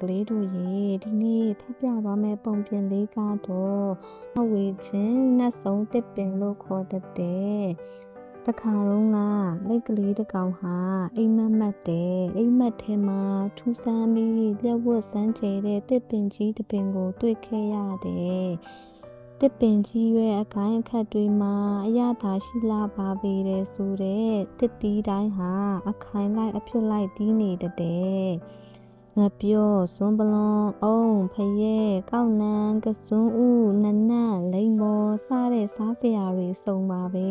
ကလေးတို့ရေဒီနေ့ဖတ်ပြသွားမယ့်ပုံပြင်လေးကတော့အဝေချင်းနှက်ဆုံးတစ်ပင်လို့ခေါ်တတ်တယ်တခါတော့ကလက်ကလေးတစ်ကောင်ဟာအိမ်မက်မက်တယ်အိမ်မက်ထဲမှာထူဆန်းပြီးလက်ဝတ်စမ်းချေတဲ့တစ်ပင်ကြီးတစ်ပင်ကို တွေ့ခဲ့ရတယ်တစ်ပင်ကြီးရဲ့အကိုင်းအခက်တွေမှာအရသာရှိလာပါပေတယ်ဆိုတဲ့တစ်တီးတိုင်းဟာအခိုင်လိုက်အဖြစ်လိုက်တီးနေတတ်တယ် ငပြောစွန်ပလွန်အုံဖရဲကောက်နံကစွန်းဥနနတ်လိမ္မောစတဲ့စားစရာတွေစုံပါပဲ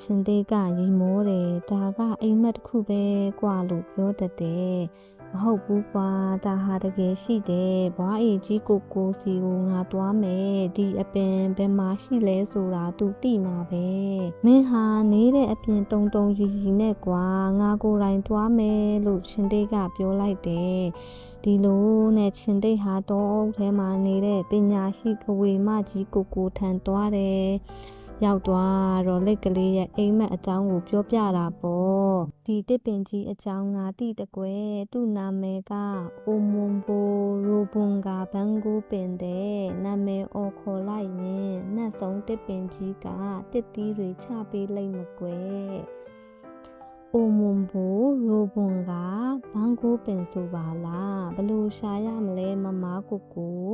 ရှင်သေးကရီမိုးတယ်ဒါကအိမ်မက်တစ်ခုပဲกว่าလို့ပြောတတ်တယ် မဟုတ်ဘူးကွာဒါဟာတကယ်ရှိတယ်ဘွားအေကြီးကိုကိုစီကိုငါတွားမယ်ဒီအပင်ဘယ်မှာရှိလဲဆိုတာ तू သိမှာပဲမင်းဟာနေတဲ့အပြင်တုံတုံရီရီနဲ့ကွာငါကိုယ်တိုင်တွားမယ်လို့ရှင်တိတ်ကပြောလိုက်တယ်ဒီလိုနဲ့ရှင်တိတ်ဟာတောအုပ်ထဲမှာနေတဲ့ပညာရှိကဝေမကြီးကိုကိုထံတွားတယ် ရောက်သွားတော့လက်ကလေးရဲ့အိမ်မက်အကြောင်းကိုပြောပြတာပေါ့ဒီတစ်ပင်ကြီးအကြောင်းငါတိတကွယ်သူ့နာမည်ကအိုမွန်ဘိုရိုဘွန်ကဘန်ကူပင်တဲ့နာမည်အော်ခေါ်လိုက်ရင်နှက်ဆုံးတစ်ပင်ကြီးကတစ်သီးတွေချပေးလိုက်မကွယ်အိုမွန်ဘိုရိုဘွန်ကဘန်ကူပင်ဆိုပါလားဘလို့ရှာရမလဲမမကိုကို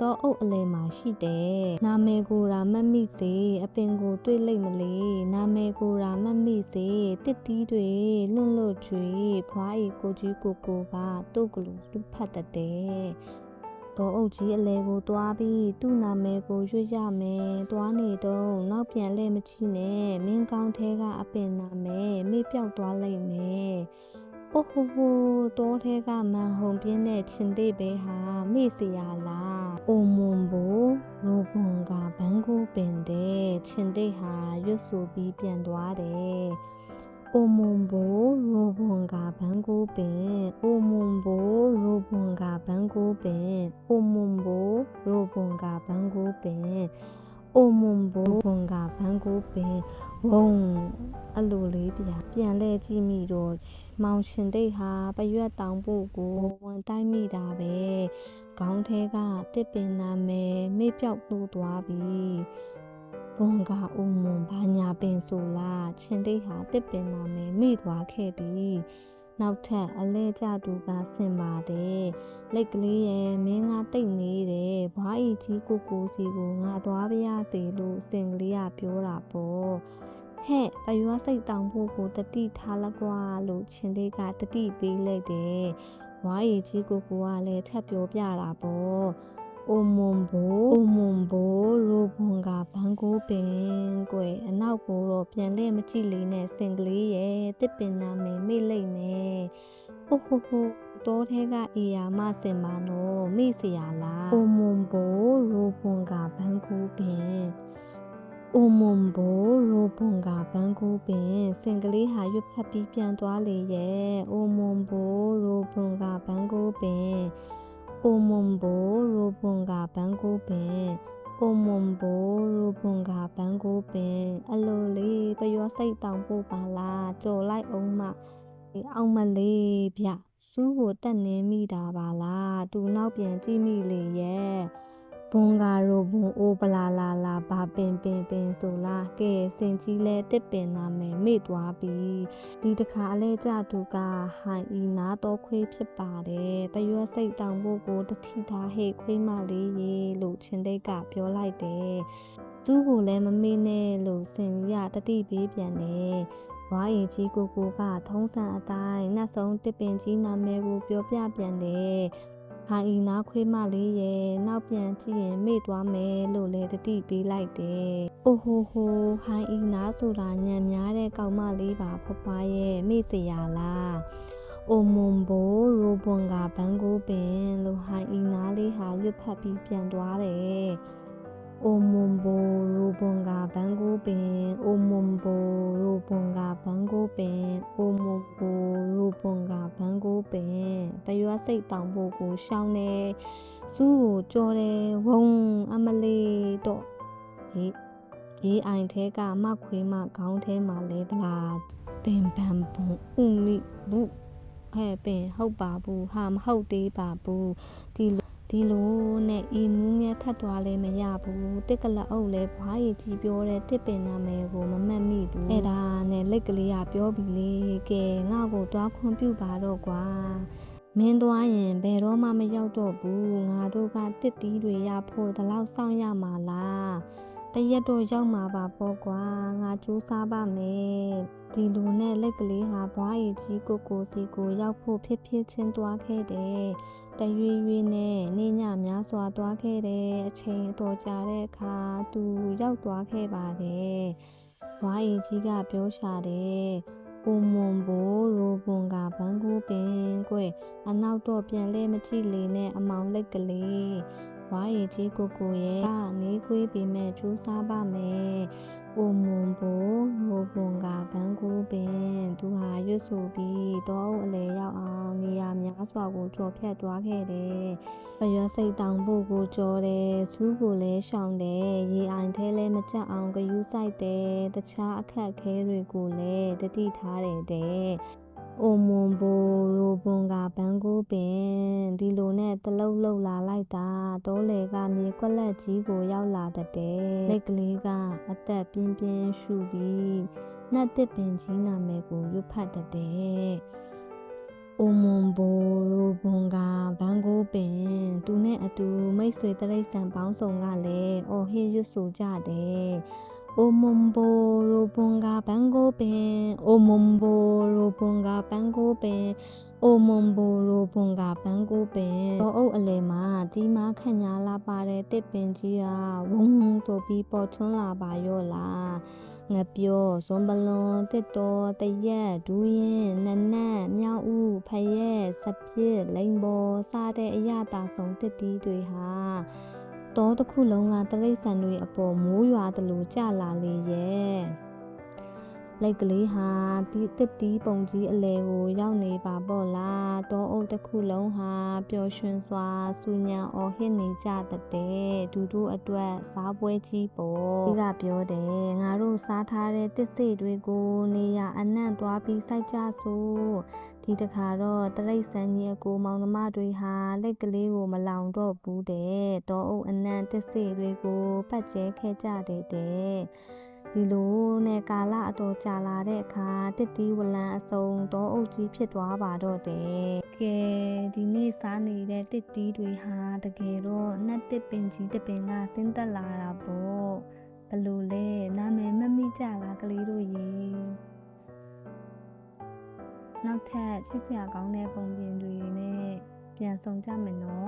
တော့အုပ်အလဲမှာရှိတယ်နာမည်ကိုရာမတ်မိစေအပင်ကိုတွေ့လိမ့်မလေနာမည်ကိုရာမတ်မိစေတစ်တီးတွေလွန့်လွတ်ကျွေဖွားရီကိုကြီးကိုကိုကတုတ်ကလူလူဖတ်တတ်တယ်တော့အုပ်ကြီးအလဲကိုတွားပြီးသူ့နာမည်ကိုရွတ်ရမယ်တွားနေတော့နောက်ပြန်လဲမချီနဲ့မင်းကောင်းထဲကအပင်နာမည်မေ့ပြောက်သွားလိမ့်မယ်အိုဟိုဟိုတောထဲကမန်ဟုံပြင်းတဲ့ချင်းသေးပဲဟာမေ့စရာ လားအိုမွန်ဘိုရိုဘွန်ကဘန်ကိုပင်တဲ့ချင်းသေးဟာရွတ်ဆိုပြီးပြန်သွားတယ်အိုမွန်ဘိုရိုဘွန်ကဘန်ကိုပင်အိုမွန်ဘိုရိုဘွန်ကဘန်ကိုပင် အိုမွန်ဘိုရိုဘွန်ကဘန်ကိုပင်အိုမွန်ဘိုဘွန်ကဘန်ကိုပင်ဝုံအလိုလေးပြပြန်လဲကြည့်မိတော့မောင်ရှင်တိတ်ဟာပရွက်တောင်ဖို့ကိုဝန်တိုင်းမိတာပဲခေါင်းထဲကတစ်ပင်နာမယ်မေ့ပြောက်လို့သွားပြီဘုံကဦးမွန်ဘာညာပင်ဆိုလားချင်းတိတ်ဟာတစ်ပင်နာမယ်မေ့သွားခဲ့ပြီ နောက်ထပ်အလဲကျသူကဆင်ပါတယ်လက်ကလေးရဲ့မင်းကတိတ်နေတယ်ဘွားဤကြီးကိုကိုစီကိုငါသွားပါရစေလို့စင်ကလေးကပြောတာပေါ့ဟဲ့ပရွားစိတ်တောင်ဖို့ကိုတတိထားလကွာလို့ချင်းလေးကတတိပေးလိုက်တယ်ဝါရီကြီးကိုကိုကလည်းထပ်ပြောပြတာပေါ့ အိုမွန်ဘိုအိုမွန်ဘိုရိုဘွန်ကဘန်ကိုပင်ကွယ်အနောက်ကိုတော့ပြန်လဲမကြည့်လေးနဲ့စင်ကလေးရဲ့တစ်ပင်နာမည်မိလိုက်မယ်ဟိုဟိုဟိုတော်ထဲကအေယာမစင်မာနော်မိစရာလားအိုမွန်ဘိုရိုဘွန်ကဘန်ကိုပင်အိုမွန်ဘိုရိုဘွန်ကဘန်ကူပင်စင်ကလေးဟာရွတ်ဖက်ပြီးပြန်သွားလေရဲ့အိုမွန်ဘိုရိုဘွန်ကဘန်ကူပင် အိုမွန်ဘိုရိုဘွန်ကဘန်ကိုပင်အိုမွန်ဘိုရိုဘွန်ကဘန်ကိုပင်အလိုလေးပျောစိတ်တောင်ပို့ပါလားကြော်လိုက်အောင်မအောင်မလေးဗျစူးကိုတက်နေမိတာပါလားသူနောက်ပြန်ကြည့်မိလေရဲ့ ဘွန်ဂါရိုဘွန်အိုပလာလာလာဘာပင်ပင်ပင်ဆိုလားကဲစင်ကြီးလဲတစ်ပင်နာမယ်မေ့သွားပြီဒီတခါအလဲကြသူကဟိုင်ဤနာတော့ခွေးဖြစ်ပါတယ်ပရွက်စိတ်တောင်ဖို့ကိုတတိထားဟေ့ခွေးမလေးရေလို့ချင်းတိတ်ကပြောလိုက်တယ်သူ့ကိုလည်းမမေ့နဲ့လို့စင်ရတတိပေးပြန်တယ်ဝါရီကြီးကိုကိုက ထုံးစံအတိုင်းနှက်ဆုံးတစ်ပင်ကြီးနာမည်ကိုပြောပြပြန်တယ်။ ဟာအီနာခွေးမလေးရဲ့နောက်ပြန်ကြည့်ရင်မေ့သွားမယ်လို့လည်းတတိပေးလိုက်တယ်။အိုဟိုဟိုဟိုင်အီနာဆိုတာညံများတဲ့ကောင်မလေးပါဖွားဖွားရဲ့မေ့စရာလား။အိုမွန်ဘိုရိုဘွန်ကဘန်ကိုပင်လို့ဟိုင်အီနာလေးဟာရွတ်ဖတ်ပြီးပြန်သွားတယ်။ အိုမွန်ဘိုရိုဘွန်ကဘန်ကိုပင်အိုမွန်ဘိုရိုဘွန်ကဘန်ကိုပင်အိုမွန်ဘိုရိုဘွန်ကဘန်ကိုပင်ပရွာစိတ်တောင်ဖို့ကိုရှောင်းနေစူးကိုကြော်တယ်ဝုံအမလေးတော့ရေးရေးအိုင်ထဲကမခွေးမခေါင်းထဲမှာလဲဗလာပင်ပန်ဘုံဥမိဘူးအဟဲ့ပင်ဟုတ်ပါဘူးဟာမဟုတ်သေးပါဘူးဒီလို ဒီလိုနဲ့ဤမူးငယ်ထပ်သွားလဲမရဘူးတစ်ကလအုပ်လဲဘွားရည်ကြီးပြောတဲ့တစ်ပင်နာမည်ကိုမမှတ်မိဘူးအဲ့ဒါနဲ့လက်ကလေးကပြောပြီလေကဲငါ့ကိုသွားခွန်ပြုပါတော့ကွာမင်းသွားရင်ဘယ်တော့မှမရောက်တော့ဘူးငါတို့ကတစ်တီးတွေရဖို့ဒီလောက်စောင့်ရမှာလားတရက်တော့ရောက်မှာပါပေါ့ကွာငါကြိုးစားပါမယ်ဒီလူနဲ့လက်ကလေးဟာဘွားရည်ကြီးကိုကိုစီကိုရောက်ဖို့ဖြစ်ဖြစ်ချင်းသွားခဲ့တယ် တရွေရွေနဲ့နေညများစွာသွားခဲ့တဲ့အချိန်အတော်ကြာတဲ့အခါသူရောက်သွားခဲ့ပါတယ်ဘွားရည်ကြီးကပြောရှာတယ်အိုမွန်ဘိုးရိုဘွန်ကဘန်းကူပင်ကွအနောက်တော့ပြန်လဲမကြည့်လေနဲ့အမောင်လက်ကလေးဝါရီကြီးကိုကိုရဲ့ကနေခွေးပေမဲ့ကျူးစားပါမယ်။ အိုမွန်ဘိုးရိုဘွန်ကဘန်းကူပင်သူဟာရွတ်ဆိုပြီးတော့အလေရောက်အောင်နေရာများစွာကိုကြော်ဖြတ်သွားခဲ့တယ်။ပရွက်စိတ်တောင်ဖို့ကိုကြော်တယ်၊စူးကိုလည်းရှောင်တယ်၊ရေအိုင်ထဲလည်းမကြအောင်ဂယူးဆိုင်တယ်၊တခြားအခက်အခဲတွေကိုလည်းတတိထားတယ်တဲ့။အိုမွန်ဘိုရိုဘွန်ကဘန်းကိုပင်ဒီလို နဲ့တလုတ်လုတ်လာလိုက်တာတောလေကမြေကွက်လက်ကြီးကိုရောက်လာတတ်တယ်လက်ကလေးကအသက်ပြင်းပြင်းရှူပြီးနှက်တစ်ပင်ကြီးနာမည်ကိုရွတ်ဖတ်တတ်တယ်အိုမွန်ဘိုရိုဘွန်ကဘန်းကိုပင်သူနဲ့အတူမိတ်ဆွေတရိษံပေါင်းစုံကလည်းအော်ဟစ်ရွတ်ဆိုကြတယ် အိုမွန်ဘိုရိုဘွန်ကဘန်းကိုပင်အိုမွန်ဘိုရိုဘွန်ကဘန်းကိုပင်အိုမွန်ဘိုရိုဘွန်ကဘန်းကိုပင်တော့အုပ်အလဲမှာကြီးမားခန့်ညာလာပါတဲ့တစ်ပင်ကြီးကဝုန်းဆိုပြီးပေါ်ထွန်းလာပါရောလားငပြောဇွန်ပလွန်တစ်တော်တရက်ဒူးရင်နနက်မြောက်ဦးဖရက်စပြစ်လိန်ဘောစတဲ့အရတာဆုံးတစ်တီးတွေဟာ တောတစ်ခုလုံးကတရိษံတွေအပေါ်မိုးရွာသလိုကြလာလေရဲ့လိုက်ကလေးဟာဒီတစ်တီးပုံကြီးအလဲကို ရောက်နေပါပေါ့လားတောအုပ်တစ်ခုလုံးဟာပျော်ရွှင်စွာစူညံအော်ဟစ်နေကြတဲ့ဒူတို့အတွက်စားပွဲကြီးပေါ့ဒီကပြောတယ်ငါတို့စားထားတဲ့တစ်စိတ်တွေကိုနေရအနှံ့သွားပြီးစိုက်ကြစို့ ဒီတခါတော့တရိษံကြီးအကိုမောင်နှမတွေဟာလက်ကလေးကိုမလောင်တော့ဘူးတဲ့တောအုပ်အနှံ့တစ်စိတ်တွေကိုပတ်ကျဲခဲ့ကြတဲ့တဲ့ဒီလိုနဲ့ကာလအတော်ကြာလာတဲ့အခါတစ်တီးဝလံအစုံတောအုပ်ကြီးဖြစ်သွားပါတော့တယ်ကဲဒီနေ့စားနေတဲ့တစ်တီးတွေဟာတကယ်တော့နှက်တစ်ပင်ကြီးတစ်ပင်ကဆင်းသက်လာတာပေါ့ဘလို့လဲနာမည်မမိကြလားကလေးတို့ရေ နောက်ထပ်ချစ်စရာကောင်းတဲ့ပုံပြင်တွေနဲ့ပြန်ဆောင်ကြမယ်နော်